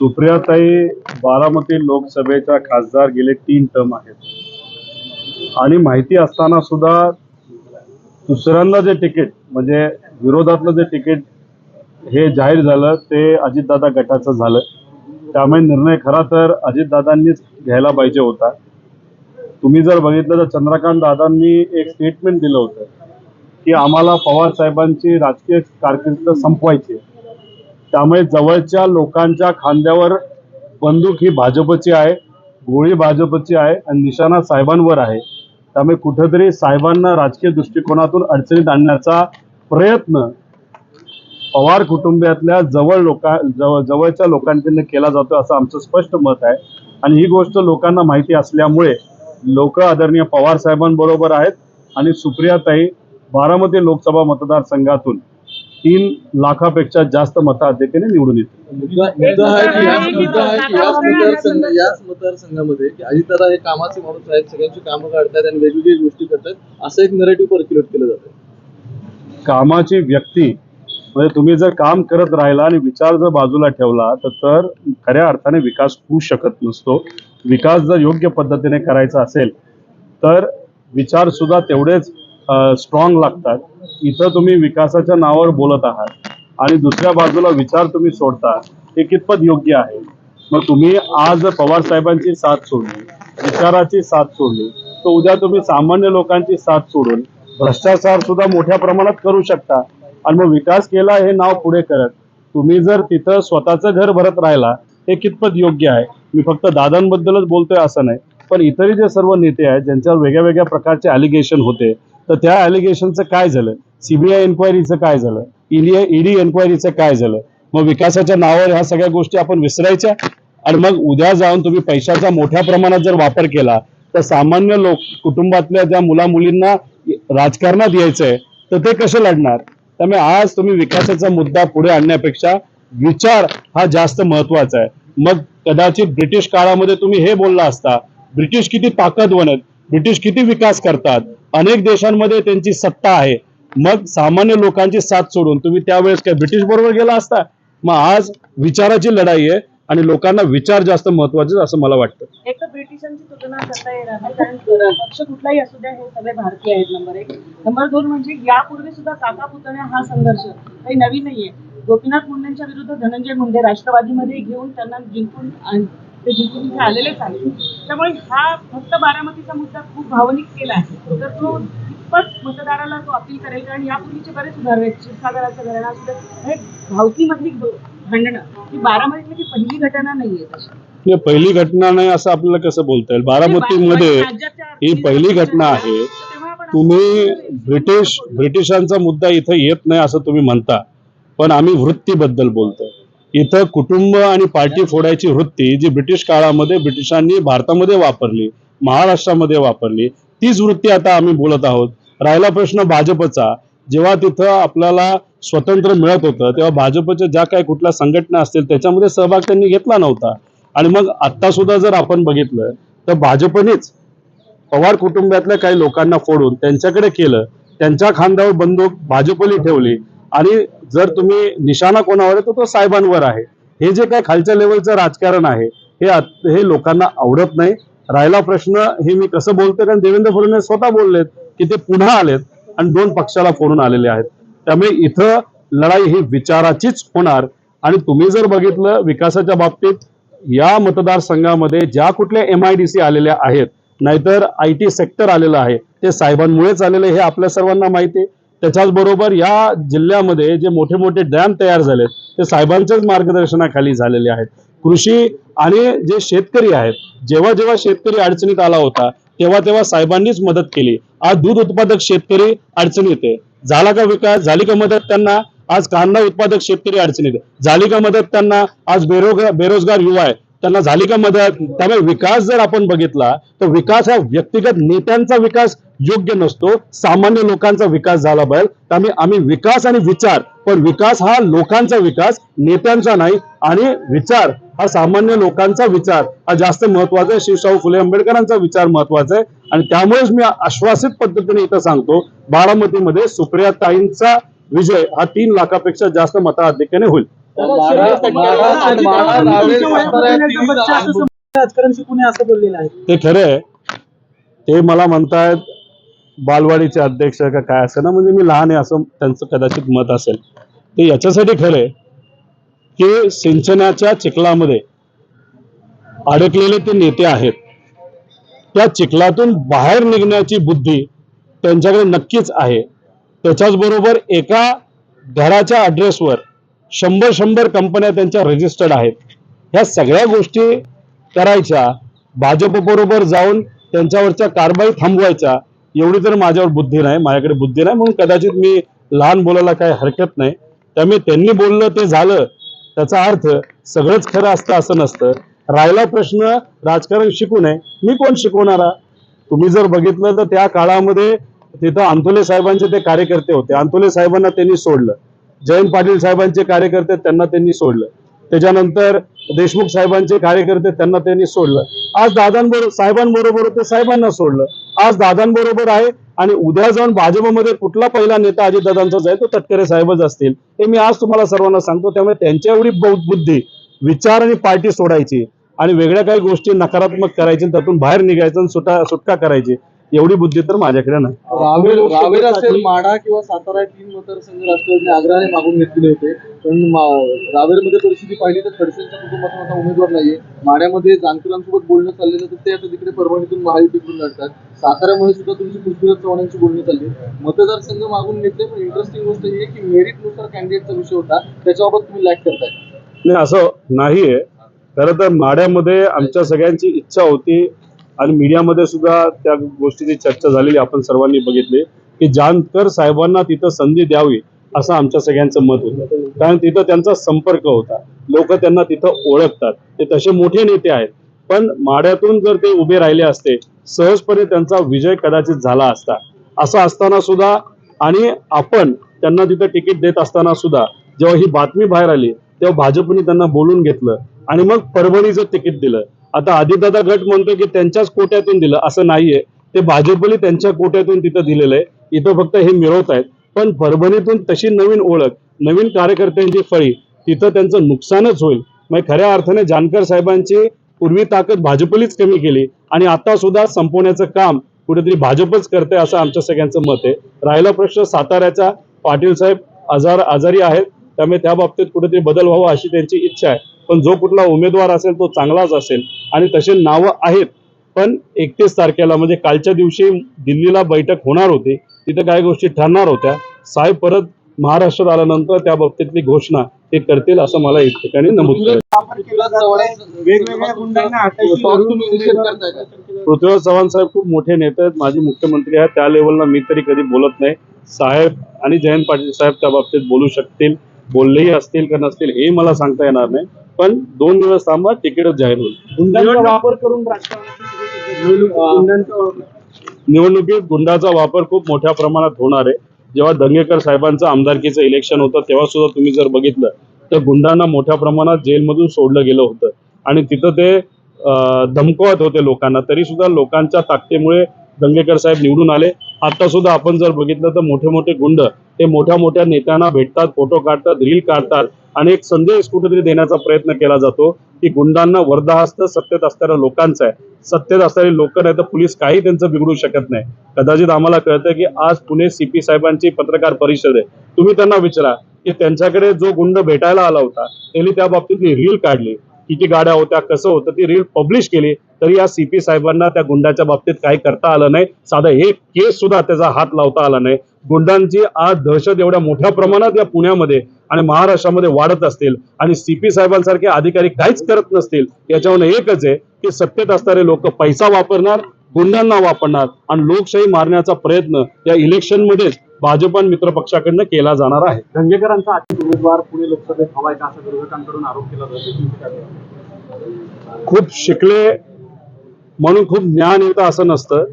सुप्रियाताई बारामती लोकसभेच्या खासदार गेले तीन टर्म आहेत. आणि माहिती असताना सुद्धा दुसऱ्यांदा जे तिकीट म्हणजे विरोधातलं जे तिकीट हे जाहीर झालं ते अजितदादा गटाचं झालं. त्यामुळे निर्णय खरा तर अजितदादांनीच घ्यायला पाहिजे होता. तुम्ही जर बघितलं तर चंद्रकांत दादांनी एक स्टेटमेंट दिलं होतं की आम्हाला पवार साहेबांची राजकीय कारकिर्द संपवायची आहे. त्यामुळे जवळच्या लोकांच्या खांद्यावर बंदूक ही भाजपची आहे गोळी भाजपची आहे आणि निशाणा साहेबांवर आहे. त्यामुळे कुठंतरी साहेबांना राजकीय दृष्टिकोनातून अडचणीत आणण्याचा प्रयत्न पवार कुटुंबियातल्या जवळ लोका जवळ जवळच्या लोकांकडनं केला जातो असं आमचं स्पष्ट मत आहे. आणि ही गोष्ट लोकांना माहिती असल्यामुळे लोक आदरणीय पवार साहेबांबरोबर आहेत आणि सुप्रियाताई बारामती लोकसभा मतदारसंघातून तीन लाखापेक्षा जास्त मताधिक्याने निवडून येतील. मुद्दा मुद्दा आहे की याच मुद्दा आहे की याच मतदारसंघ याच मतदारसंघामध्ये की अजितदादा हे कामाचे माणूस आहेत सगळ्यांची कामं काढतात आणि वेगवेगळी गोष्टी करतात असं एक नरेटिव्ह पर्क्युलेट केलं जातं कामाची व्यक्ती म्हणजे तुम्ही जर काम करत राहिला आणि विचार जर बाजूला ठेवला तर तर खऱ्या अर्थाने विकास होऊ शकत नसतो. विकास जर योग्य पद्धतीने करायचा असेल तर विचार सुद्धा तेवढेच स्ट्रॉंग लागतात. इथं तुम्ही विकासाच्या नावावर बोलत आहात आणि दुसऱ्या बाजूला विचार तुम्ही सोडता हे कितपत योग्य आहे? मग तुम्ही आज पवार साहेबांची साथ सोडली विचाराची साथ सोडली तर उद्या तुम्ही सामान्य लोकांची साथ सोडून भ्रष्टाचार सुद्धा मोठ्या प्रमाणात करू शकता आणि मग विकास केला हे नाव पुढे करत तुम्ही जर तिथं स्वतःचं घर भरत राहिला हे कितपत योग्य आहे? मी फक्त दादांबद्दलच बोलतोय असं नाही पण इतरही जे सर्व नेते आहेत ज्यांच्यावर वेगळ्या वेगळ्या प्रकारचे अलिगेशन होते तर त्या अलिगेशनचं काय झालं? सीबीआय एन्क्वायरीचं काय झालं? ईडी ईडी एन्क्वायरीचं काय झालं? मग विकासाच्या नावावर ह्या सगळ्या गोष्टी आपण विसरायच्या? आणि मग उद्या जाऊन तुम्ही पैशाचा मोठ्या प्रमाणात जर वापर केला तर सामान्य लोक कुटुंबातल्या ज्या मुला मुलींना राजकारणात यायचंय तर ते कसे लढणार? त्यामुळे आज तुम्ही विकासाचा मुद्दा पुढे आणण्यापेक्षा विचार हा जास्त महत्त्वाचा आहे. मग कदाचित ब्रिटिश काळामध्ये तुम्ही हे बोलला असता ब्रिटिश किती ताकद बनत ब्रिटिश किती विकास करतात? अनेक देशांमध्ये त्यांची सत्ता आहे. मग सामान्य लोकांची साथ सोडून तुम्ही त्यावेळेस काय ब्रिटिश बरोबर गेला असता? मग आज विचाराची लढाई आहे आणि लोकांना विचार जास्त महत्त्वाचे असं मला वाटतं. एक तर ब्रिटिशांची तुलना करता येणार नाही. कारण पक्ष कुठलाही असू द्या हे सगळे भारतीय आहेत नंबर एक. नंबर दोन म्हणजे यापूर्वी सुद्धा काका पुतण्या हा संघर्ष काही नवीन नाहीये. गोपीनाथ मुंडेंच्या विरुद्ध धनंजय मुंडे राष्ट्रवादीमध्ये घेऊन त्यांना जिंकून ते जिंकून इथे आलेलेच आहेत त्यामुळे हा फक्त बारामतीचा मुद्दा खूप भावनिक केला आहे. तर तो कितपत मतदाराला तो अपील करेल कारण यापूर्वीचे बरेच उदाहरण आहेत. क्षीरसागराचं घराणं असू दे भावकीमधली भांडणं. ही बारामतीतली ती पहिली घटना नाहीये तशी. पहिली घटना नाही असं आपल्याला कसं बोलता येईल? बारामतीमध्ये ही पहिली घटना आहे. तुम्ही ब्रिटिश ब्रिटिशांचा मुद्दा इथं येत नाही असं तुम्ही म्हणता. पण आम्ही वृत्तीबद्दल बोलतोय. इथं कुटुंब आणि पार्टी फोडायची वृत्ती जी ब्रिटिश काळामध्ये ब्रिटिशांनी भारतामध्ये वापरली महाराष्ट्रामध्ये वापरली तीच वृत्ती आता आम्ही बोलत आहोत. राहिला प्रश्न भाजपचा. जेव्हा तिथं आपल्याला स्वतंत्र मिळत होतं तेव्हा भाजपच्या ज्या काही कुठल्या संघटना असतील त्याच्यामध्ये सहभाग त्यांनी घेतला नव्हता. आणि मग आत्ता सुद्धा जर आपण बघितलं तर भाजपनेच पवार कुटुंबातल्या काही लोकांना फोडून त्यांच्याकडे केलं. त्यांच्या खांद्यावर बंदूक भाजपली ठेवली. आणि जर तुम्ही निशाणा कोणावर आहे तर तो साहेबांवर आहे. हे जे काय खालच्या लेवलचं राजकारण आहे हे हे लोकांना आवडत नाही. राहिला प्रश्न हे मी कसं बोलतोय? कारण देवेंद्र फडणवीस स्वतः बोललेत की ते पुन्हा आलेत आणि दोन पक्षाला फोडून आलेले आहेत. त्यामुळे इथं लढाई ही विचाराचीच होणार. आणि तुम्ही जर बघितलं विकासाच्या बाबतीत या मतदारसंघामध्ये ज्या कुठल्या एम आय डी सी आलेल्या आहेत नाहीतर आय टी सेक्टर आलेलं आहे ते साहेबांमुळेच आलेलं हे आपल्या सर्वांना माहिती आहे. त्याच्याच बरोबर या जिल्ह्यामध्ये जे मोठे मोठे डॅम तयार झालेत ते साहेबांच्याच मार्गदर्शनाखाली झालेले आहेत. कृषी आणि जे शेतकरी आहेत जेव्हा जेव्हा शेतकरी अडचणीत आला होता तेव्हा तेव्हा साहेबांनीच मदत केली. आज दूध उत्पादक शेतकरी अडचणीत आहे. झाला का विकास? झाली का मदत त्यांना? आज कांदा उत्पादक शेतकरी अडचणीत झाली का मदत त्यांना? आज बेरोजगार बेरोजगार युवा आहे. त्यांना झाली का मदत? त्यामुळे विकास जर आपण बघितला तर विकास हा व्यक्तिगत नेत्यांचा विकास योग्य नसतो. सामान्य लोकांचा विकास झाला पाहिजे त्यामुळे आम्ही विकास आणि विचार पण विकास हा लोकांचा विकास नेत्यांचा नाही. आणि विचार हा सामान्य लोकांचा विचार हा जास्त महत्त्वाचा आहे. शिवशाहू फुले आंबेडकरांचा विचार महत्त्वाचा आहे. आणि त्यामुळेच मी आश्वासित पद्धतीने इथं सांगतो बारामतीमध्ये सुप्रिया ताईंचा विजय हा तीन लाखापेक्षा जास्त मताधिक्याने होईल. राजकारण असं बोललेलं आहे. ते खरं आहे ते मला म्हणतायत बालवाडीचे अध्यक्ष का काय असं ना म्हणजे मी लहान आहे असं त्यांचं कदाचित मत असेल. ते याच्यासाठी खरं आहे की सिंचनाच्या चिखलामध्ये अडकलेले ते नेते आहेत. त्या चिखलातून बाहेर निघण्याची बुद्धी त्यांच्याकडे नक्कीच आहे. त्याच्याच बरोबर एका घराच्या ॲड्रेसवर शंभर शंभर कंपन्या त्यांच्या रजिस्टर्ड आहेत. ह्या सगळ्या गोष्टी करायच्या भाजपबरोबर जाऊन त्यांच्यावरच्या कारवाई थांबवायच्या एवढी तर माझ्यावर बुद्धी नाही माझ्याकडे बुद्धी नाही म्हणून कदाचित मी लहान बोलायला काही हरकत नाही. त्यामुळे त्यांनी बोललं ते झालं. त्याचा अर्थ सगळंच खरं असतं असं नसतं. राहिला प्रश्न राजकारण शिकू नये. मी कोण शिकवणारा? तुम्ही जर बघितलं तर त्या काळामध्ये तिथं अंतोले साहेबांचे ते कार्यकर्ते होते. अंतोले साहेबांना त्यांनी सोडलं. जयंत पाटील साहेबांचे कार्यकर्ते त्यांना त्यांनी सोडलं. त्याच्यानंतर देशमुख साहेबांचे कार्यकर्ते त्यांना त्यांनी सोडलं. आज दादांबरोबर साहेबांबरोबर ते साहेबांना सोडलं. आज दादांबरोबर आहे आणि उद्या जाऊन भाजपमध्ये कुठला पहिला नेता अजितदादांचा जाईल तो तटकरे साहेबच असतील. हे मी आज तुम्हाला सर्वांना सांगतो. त्यामुळे त्यांच्या एवढी बुद्धी विचार आणि पार्टी सोडायची आणि वेगळ्या काही गोष्टी नकारात्मक करायची त्यातून बाहेर निघायचं आणि सुटा सुटका करायची. एवढी बुद्धी तर माझ्याकडे नाही. रावेर रावेर असेल माढा किंवा सातारा तीन मतदारसंघ राष्ट्रवादीने आग्रहाने मागून घेतलेले होते. पण मा- रावेरमध्ये परिस्थिती पाहिली तर खडसेंच्या कुटुंबाचा आता उमेदवार नाहीये. माढ्यामध्ये जानकरांसोबत बोलणं चाललेलं तर ते आता तिकडे परभणीतून महायुतीतून लढतात. साताऱ्यामध्ये सुद्धा तुमची पृथ्वीराज चव्हाणांची बोलणी चालली. मतदारसंघ मागून घेतले पण इंटरेस्टिंग गोष्ट ही आहे की मेरिटनुसार कॅन्डिडेटचा विषय होता. त्याच्याबाबत तुम्ही लॅक करताय. नाही असं नाहीये. खरं तर माड्यामध्ये आमच्या सगळ्यांची इच्छा होती आणि मीडियामध्ये सुद्धा त्या गोष्टीची चर्चा झालेली आपण सर्वांनी बघितली की जानकर साहेबांना तिथं संधी द्यावी असं आमच्या सगळ्यांचं मत होतं. कारण तिथं त्यांचा संपर्क होता. लोक त्यांना तिथं ओळखतात. ते तसे मोठे नेते आहेत. पण माड्यातून जर ते उभे राहिले असते सहजपणे त्यांचा विजय कदाचित झाला असता. असं असताना सुद्धा आणि आपण त्यांना तिथं तिकीट देत असताना सुद्धा जेव्हा ही बातमी बाहेर आली तेव्हा भाजपने त्यांना बोलून घेतलं आणि मग परभणीचं तिकीट दिलं. आता आदिदादा गट म्हणतो की त्यांच्याच कोट्यातून दिलं असं नाहीये. ते भाजपने त्यांच्या कोट्यातून तिथं दिलेलं आहे. इथं फक्त हे मिळवत आहेत. पण परभणीतून तशी नवीन ओळख नवीन कार्यकर्त्यांची फळी तिथं त्यांचं नुकसानच होईल. मग खऱ्या अर्थाने जानकर साहेबांची पूर्वी ताकद भाजपलीच कमी केली आणि आता सुद्धा संपवण्याचं काम कुठेतरी भाजपच करते असं आमच्या सगळ्यांचं मत आहे. राहिला प्रश्न साताऱ्याचा. पाटील साहेब आजार आजारी आहेत. त्यामुळे त्या बाबतीत कुठेतरी बदल व्हावा अशी त्यांची इच्छा आहे. पण जो कुठला उमेदवार असेल तो चांगलाच असेल. आणि तसे नावं आहेत पण एकतीस तारखेला म्हणजे कालच्या दिवशी दिल्लीला बैठक होणार होती. तिथं काही गोष्टी ठरणार होत्या. साहेब परत महाराष्ट्रात आल्यानंतर त्या बाबतीतली घोषणा ते करतील असं मला एक ठिकाणी नमूद करायचं पृथ्वीराज चव्हाण पृथ्वीराज चव्हाण साहेब खूप मोठे नेते आहेत. माजी मुख्यमंत्री आहेत. त्या लेवलला मी तरी कधी बोलत नाही. साहेब आणि जयंत पाटील साहेब त्या बाबतीत बोलू शकतील. बोललेही असतील का नसतील हे मला सांगता येणार नाही. पण दोन दिवस थांबा तिकीटच जाहीर होईल. वापर करून निवडणुकीत गुंडाचा वापर खूप मोठ्या प्रमाणात होणार आहे. जेव्हा दंगेकर साहेबांचं आमदारकीचं इलेक्शन होतं तेव्हा सुद्धा तुम्ही जर बघितलं तर गुंडांना मोठ्या प्रमाणात जेलमधून सोडलं गेलं होतं. आणि तिथं ते धमकवत होते लोकांना. तरी सुद्धा लोकांच्या ताकदीमुळे दंगेकर साहेब निवडून आले. आता सुद्धा आपण जर बघितलं तर मोठे मोठे गुंड ते मोठ्या मोठ्या नेत्यांना भेटतात फोटो काढतात रील काढतात आणि एक संदेश कुठेतरी देण्याचा प्रयत्न केला जातो की गुंडांना वर्धाहस्त सत्तेत असणाऱ्या लोकांचा आहे. सत्तेत असणारी लोक नाही तर पोलीस काही त्यांचं बिघडू शकत नाही. कदाचित आम्हाला कळतं की आज पुणे सीपी साहेबांची पत्रकार परिषद आहे. तुम्ही त्यांना विचारा की त्यांच्याकडे जो गुंड भेटायला आला होता त्यांनी त्या बाबतीत रील काढली. किती गाड्या होत्या कसं होतं ती रील पब्लिश केली. तरी या सीपी साहेबांना त्या गुंडाच्या बाबतीत काही करता आलं नाही. साधं एक केस सुद्धा त्याचा हात लावता आला नाही. गुंडांची आज दहशत एवढ्या मोठ्या प्रमाणात या पुण्यामध्ये आणि महाराष्ट्रामध्ये वाढत असतील आणि सीपी साहेबांसारखे अधिकारी काहीच करत नसतील याच्यावर एकच आहे की सत्तेत असणारे लोक पैसा वापरणार गुंडांना वापरणार आणि लोकशाही मारण्याचा प्रयत्न या इलेक्शन मध्येच भाजप आणि मित्र पक्षाकडनं केला जाणार आहे. आर्थिक उमेदवार पुणे लोकसभेत हवाय का असा विरोधकांकडून आरोप केला जातो? खूप शिकले म्हणून खूप ज्ञान येतं असं नसतं.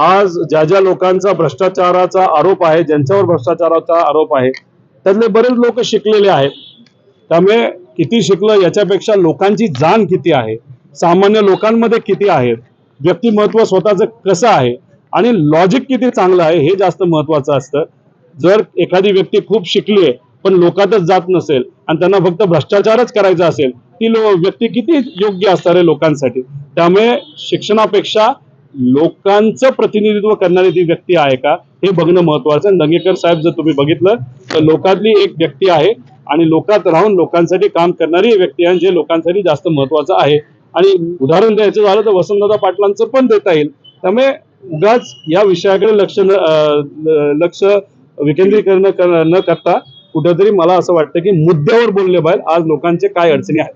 आज ज्या ज्या लोकांचा भ्रष्टाचाराचा आरोप आहे ज्यांच्यावर भ्रष्टाचाराचा आरोप आहे त्यातले बरेच लोक शिकलेले आहेत. त्यामुळे किती शिकलं याच्यापेक्षा लोकांची जाण किती आहे सामान्य लोकांमध्ये किती आहेत व्यक्तिमत्व स्वतःचं कसं आहे आणि लॉजिक किती चांगलं आहे हे जास्त महत्वाचं असतं. जर एखादी व्यक्ती खूप शिकली आहे पण लोकातच जात नसेल आणि त्यांना फक्त भ्रष्टाचारच करायचा असेल ती लो व्यक्ती किती योग्य असणार आहे लोकांसाठी? त्यामुळे शिक्षणापेक्षा लोकांचं प्रतिनिधित्व करणारी ती व्यक्ती आहे का हे बघणं महत्वाचं आहे. दंगेकर साहेब जर तुम्ही बघितलं तर लोकातली एक व्यक्ती आहे आणि लोकात राहून लोकांसाठी काम करणारी व्यक्ती आहे जे लोकांसाठी जास्त महत्वाचं आहे. आणि उदाहरण द्यायचं झालं तर वसंतदादा पाटलांचं पण देता येईल. त्यामुळे उगाच या विषयाकडे लक्ष न लक्ष विकेंद्रीकरण कर- न करता कुठेतरी मला असं वाटतं की मुद्द्यावर बोलले पाहिजे आज लोकांचे काय अडचणी आहेत.